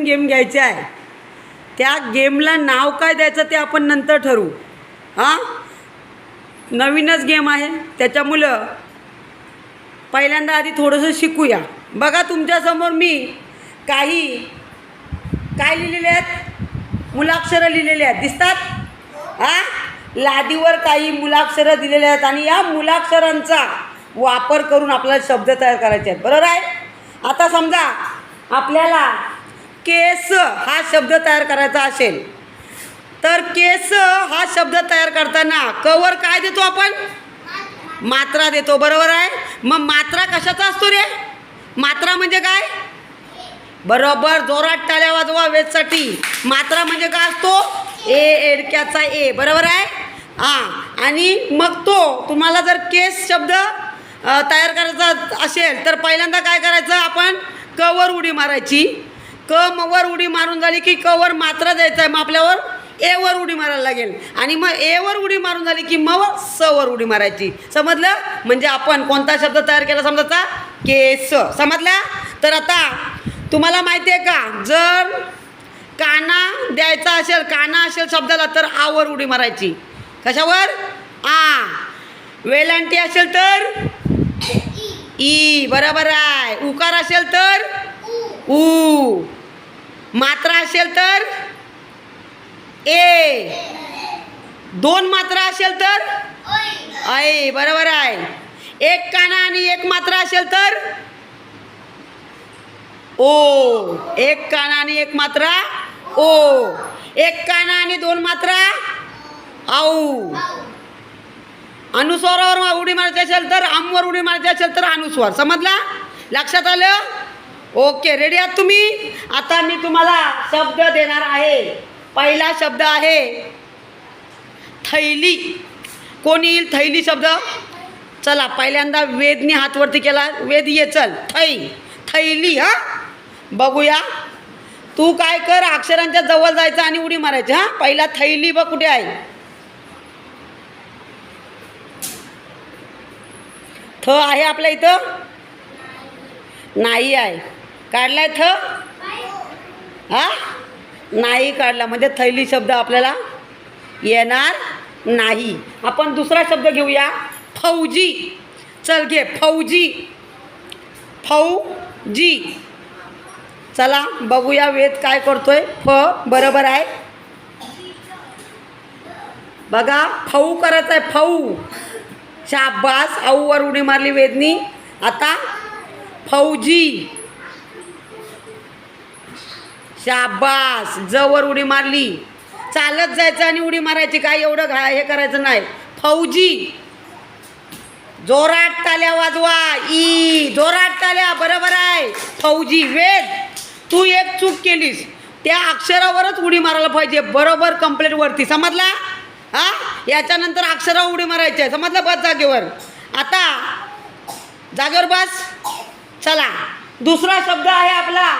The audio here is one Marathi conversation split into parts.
नवीन गेम घ्यायची आहे. त्या गेमला नाव काय द्यायचं ते आपण नंतर ठरवू. हां? नवीनच गेम आहे. त्याच्यामुळं पहिल्यांदा आधी थोडंसं शिकूया. बघा तुमच्यासमोर मी काही काय लिहिलेले आहेत? मुलाक्षरं लिहिलेले आहेत. दिसतात? हां? लादीवर काही मुलाक्षरं दिलेले आहेत आणि या मुलाक्षरांचा वापर करून आपल्याला शब्द तयार करायचे आहेत. बरोबर आहे? आता समजा आपल्याला केस हा शब्द तयार करायचा असेल तर केस हा शब्द तयार करताना कवर काय देतो आपण? मात्रा देतो बरोबर आहे? मग मात्रा कशाचा असतो रे? मात्रा म्हणजे काय? बरोबर जोरात टाळ्या वाजवा वेदसाठी मात्रा म्हणजे काय असतो? ए एडक्याचा ए बरोबर आहे? हां आणि मग तो तुम्हाला जर केस शब्द तयार करायचा असेल तर पहिल्यांदा काय करायचं आपण? कवर उडी मारायची. क वर उडी मारून झाली की कवर मात्र द्यायचं आहे मग आपल्यावर वर उडी मारायला लागेल. आणि मग एवर उडी मारून झाली की मग वर उडी मारायची. समजलं? म्हणजे आपण कोणता शब्द तयार केला समजायचा केस. समजला? तर आता तुम्हाला माहिती आहे का? जर काना द्यायचा असेल काना असेल शब्दाला तर आवर उडी मारायची. कशावर? आ. वेलांटी असेल तर? ई. बरोबर आहे. उकार असेल तर? ऊ मात्रा असेल तर? ए. दोन मात्रा असेल तर? ऐ बरोबर आहे. एक काना आणि एक मात्रा असेल तर? ओ. एक काना आणि एक मात्रा? ओ. एक काना आणि दोन मात्रा? आऊ. अनुस्वारावर उडी मारायची असेल तर आमवर उडी मारायची असेल तर अनुस्वार. समजला? लक्षात आलं? ओके रेडी आहात तुम्ही? आता मी तुम्हाला शब्द देणार आहे. पहिला शब्द आहे थैली. कोण येईल थैली शब्द? चला पहिल्यांदा वेदनी हातवरती केला. वेद ये चल. थै थैली हां? बघूया. तू काय कर अक्षरांच्या जवळ जायचं आणि उडी मारायची हां? पहिला थैली बघ कुठे आहे. थ आहे आपल्या इथं? नाही आहे. काढलाय थ? हा? नाही काढला. म्हणजे थैली शब्द आपल्याला येणार नाही. आपण दुसरा शब्द घेऊया. फौजी. चल घे. फौजी. फौजी. चला बघूया वेद काय करतोय. फ बरोबर आहे. बघा फऊ करत आहे फऊ शाबास. आऊवर उडी मारली वेदनी. आता फौजी. शाबास. जवर उडी मारली. चालत जायचं आणि उडी मारायची काय एवढं घा हे करायचं नाही. फौजी. जोराट ताल्या वाजवा. ई. जोराट ताल्या. बरोबर आहे. फौजी वेद. तू एक चूक केलीस. त्या अक्षरावरच उडी मारायला पाहिजे. बरोबर कंप्लेंट वरती. समजला? हा? याच्यानंतर अक्षरावर उडी मारायची. आहे समजलं बस जागेवर? आता जागेवर बस. चला. दुसरा शब्द आहे आपला.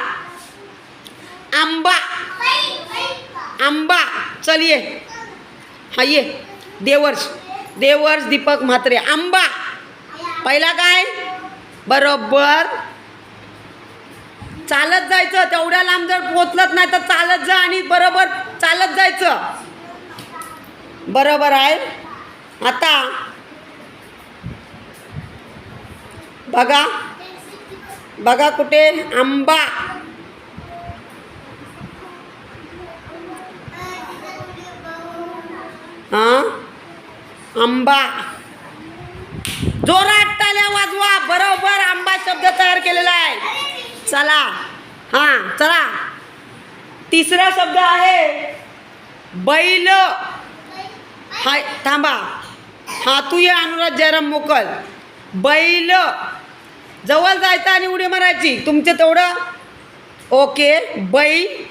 आंबा. आंबा. चल ये. हा ये. देवर्ष. देवर्ष दीपक म्हात्रे. आंबा. पहिला काय? बरोबर. चालत जायचं. तेवढ्या लांब जर पोचलत नाही तर चालत जा आणि बरोबर चालत जायचं. बरोबर आहे. आता. बघा. बघा कुठे? आंबा. आंबा. जोरात टाल्या वाजवा. बरोबर आंबा शब्द तयार केलेला आहे. चला. हां चला. तिसरा शब्द आहे बैल. हाय थांबा. हा तू ये अनुराग जयराम मोकल. बैल. जवळ जायचं आणि उडी मारायची. तुमचं तेवढं. ओके बैल.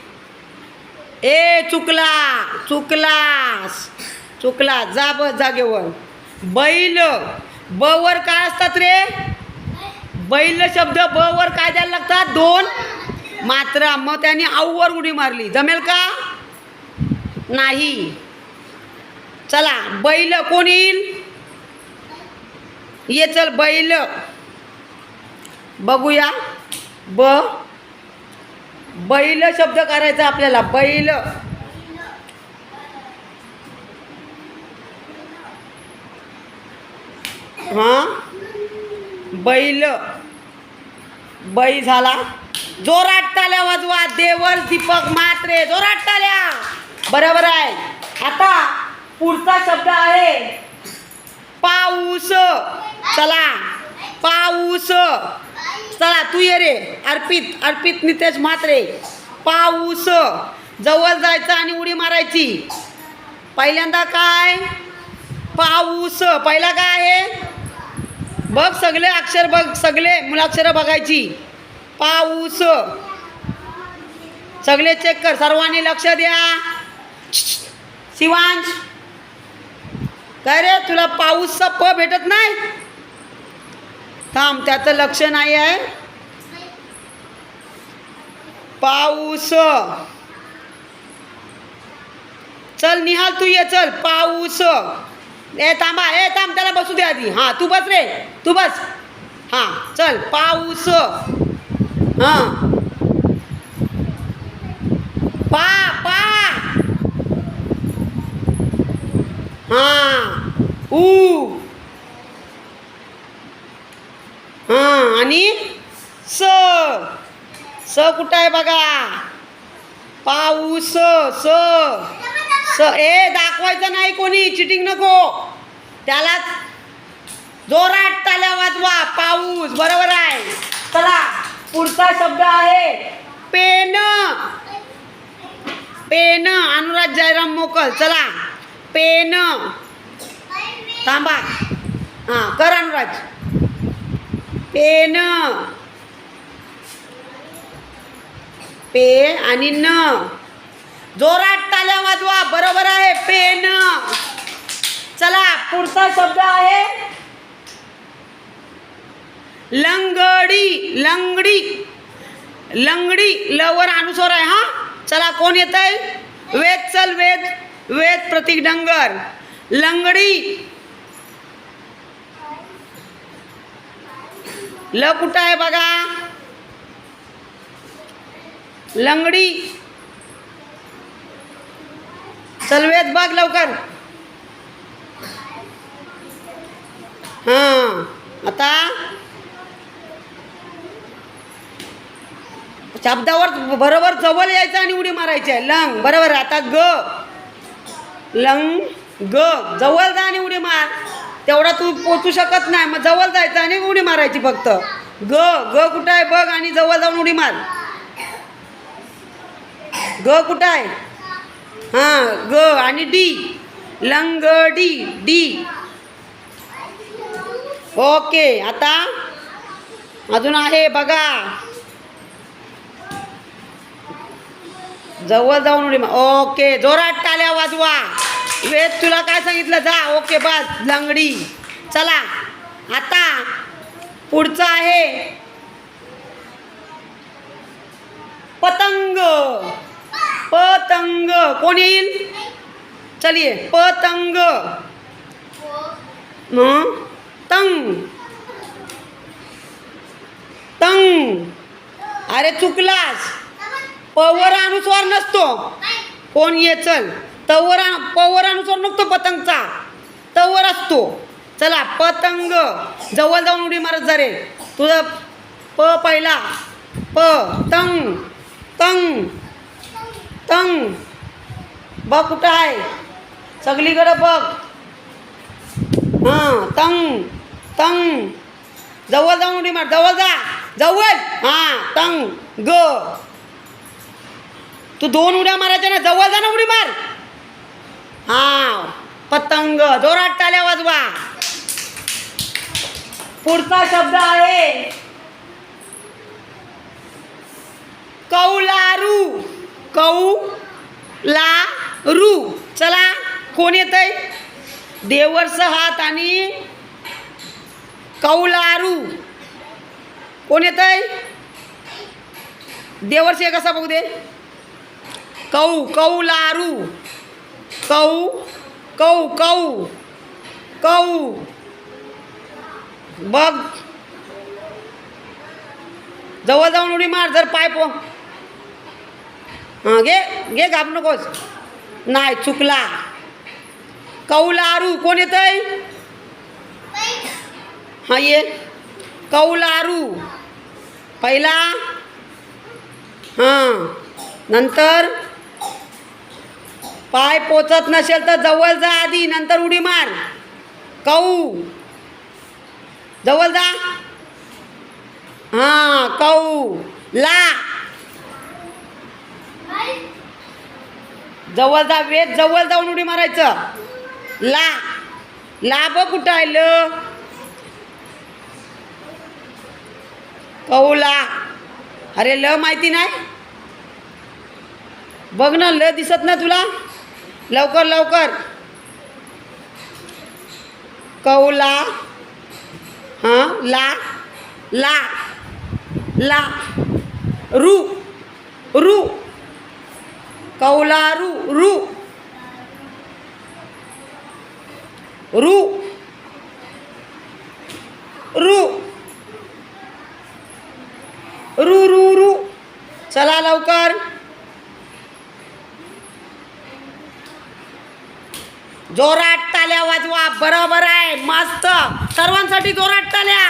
ए चुकला. चुकलास. चुकला जा ब जागेवर बैल बवर काय असतात रे? बैल शब्द ब वर काय द्यायला लागतात? दोन. मात्रा मग त्याने आऊवर उडी मारली. जमेल का? नाही. चला बैल कोण येईल? ये चल बैल. बघूया. ब. बैल शब्द करायचा आपल्याला. बैल. हां? बैल. बै झाला. जोरात टाल्या वाजवा. देवर दीपक मात्रे जोरात टाल्या. बरोबर आहे. आता पुढचा शब्द आहे पाऊस. चला. पाऊस. चला तू ये रे. अर्पित अर्पित नितेश म्हात्रे. पाऊस. जवळ जायचं आणि उडी मारायची. पहिल्यांदा काय? पाऊस. पहिला काय आहे? बघ सगळे अक्षर बघ सगळे मुलाक्षरं बघायची. पाऊस. सगळे चेक कर सर्वांनी लक्ष द्या. शिवांश. काय रे तुला पाऊसचा प भेटत नाही? थांब त्याचं लक्ष नाही आहे. पाऊस. चल निहाल तू ये चल. पाऊस. ए थांबा ए थांब त्याला बसू दे आधी. हां तू बस रे. तू बस. हां चल पाऊस. हां. पा पा. हां ऊ. हां आणि स. स कुठं आहे बघा? पाऊस स. स ए दाखवायचं नाही कोणी. चिटिंग नको. त्यालाच जोरात ताल्या वाजवा. पाऊस. बरोबर आहे. चला. पुढचा शब्द आहे पेन. पेन. अनुराज जयराम मोकल. चला. पेन. थांबा. हां कर अनुराज पेन. पे आणि न. जोरात टाल्या वाजवा बरोबर आहे पेन. चला पुढचा शब्द आहे. लंगडी लंगडी. लंगडी लवर अनुस्वर आहे हा? चला कोण येत आहे वेद चल वेद. वेद प्रतीक डंगर. लंगडी. ल कुठं आहे बघा? लंगडी. चल वेद बघ लवकर. हां आता? शब्दावर बरोबर जवळ यायचं आणि उडी मारायची आहे. लंग बरोबर आता ग. लंग ग. जवळ जा आणि उडी मार. तेवढा तू पोचू शकत नाही. मग जवळ जायचं आणि उडी मारायची फक्त. ग ग कुठं आहे? बघ आणि जवळ जाऊन उडी मार. ग कुठं आहे? हां ग आणि डी. लंगडी डी ओके आता? अजून आहे बघा. जवळ जाऊन उडी ओके जोरात टाल्या वाजवा. वेद तुला काय सांगितलं? जा ओके बस. लंगडी चला. आता पुढचं आहे. पतंग. पतंग. कोण येईल? चलिये. पतंग. तंग. तंग. अरे चुकलास. पवर अनुस्वार नसतो. कोण ये? चल. तवर पवर अनुस्वार नसतो पतंगचा. तवर असतो. चला पतंग. जवळ जाऊन उडी मारत जा रे. तुझा प पहिला. प तंग. तंग. तंग. बघ कुठं आहे? सगळीकडं बघ. हां तंग तंग. जवळ जाऊन उडी मार जवळ जा. जवळ. हां तंग. ग. तू दोन उड्या मारायच्या ना जवळ जा ना उडी मार. हां पतंग जोरात टाल्या वाजवा. पुढचा शब्द आहे कौलारू. कौ ला रू. चला कोण येत आहे देवरस हात आणि कौलारू कोण येत आहे देवर्षी कसा बघू दे. कौ कौलारू कौ कौ कौ कौ. बघ. जवळ जाऊन उडी मार जर पाय पो. हां घे घे घाब नकोस. नाही चुकला. कौलारू कोण येत आहे हां ये. कौलारू पहिला. हां. नंतर? पाय पोचत नसेल तर जवळ जा आधी नंतर उडी मार. कौ. जवळ जा. हां कौ. ला. जवळ जा वेद जवळ जाऊन उडी मारायचं. ला ला कुठं आहे ल कौला. अरे ल माहिती नाही? बघ ना ल दिसत ना तुला? लवकर लवकर. कौला. हां ला ला ला. रू रू. कौलारू रू. रू. रू. रू रू रू. चला लवकर. जोरात ताल्या वाजवा. बरोबर आहे. मस्त. सर्वांसाठी जोरात ताल्या.